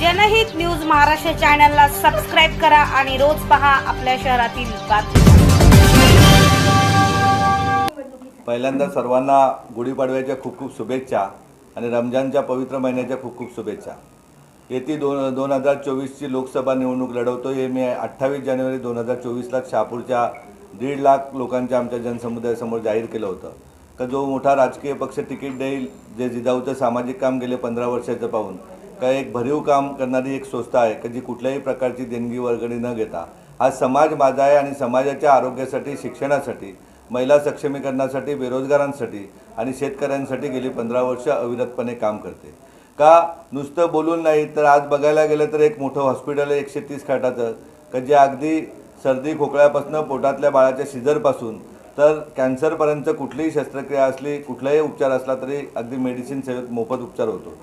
जनहित न्यूज महाराष्ट्र चॅनलला सबस्क्राईब करा आणि रोज पहा आपल्या शहरातील बातम्या. पहिल्यांदा सर्वांना गुढीपाडव्याच्या खूप खूप शुभेच्छा आणि रमजानच्या पवित्र महिन्याच्या खूप खूप शुभेच्छा. येथे दोन दोन हजार चोवीसची लोकसभा निवडणूक लढवतो हे मी अठ्ठावीस जानेवारी दोन हजार चोवीसला शहापूरच्या दीड लाख लोकांच्या आमच्या जनसमुदायासमोर जाहीर केलं होतं. तर जो मोठा राजकीय पक्ष तिकीट देईल जे जिजाऊचं सामाजिक काम गेले पंधरा वर्षाचं पाहून का एक भरीव काम करणारी एक संस्था आहे का जी कुठल्याही प्रकारची देणगी वर्गणी न घेता हा समाज माझा आहे आणि समाजाच्या आरोग्यासाठी शिक्षणासाठी महिला सक्षमीकरणासाठी बेरोजगारांसाठी आणि शेतकऱ्यांसाठी गेली पंधरा वर्ष अविरतपणे काम करते. का नुसतं बोलून नाही तर आज बघायला गेलं तर एक मोठं हॉस्पिटल आहे एकशे तीस खाटाचं का जे अगदी सर्दी खोकळ्यापासून पोटातल्या बाळाच्या सिझरपासून तर कॅन्सरपर्यंत कुठलीही शस्त्रक्रिया असली कुठलाही उपचार असला तरी अगदी मेडिसिन सेवेत मोफत उपचार होतो.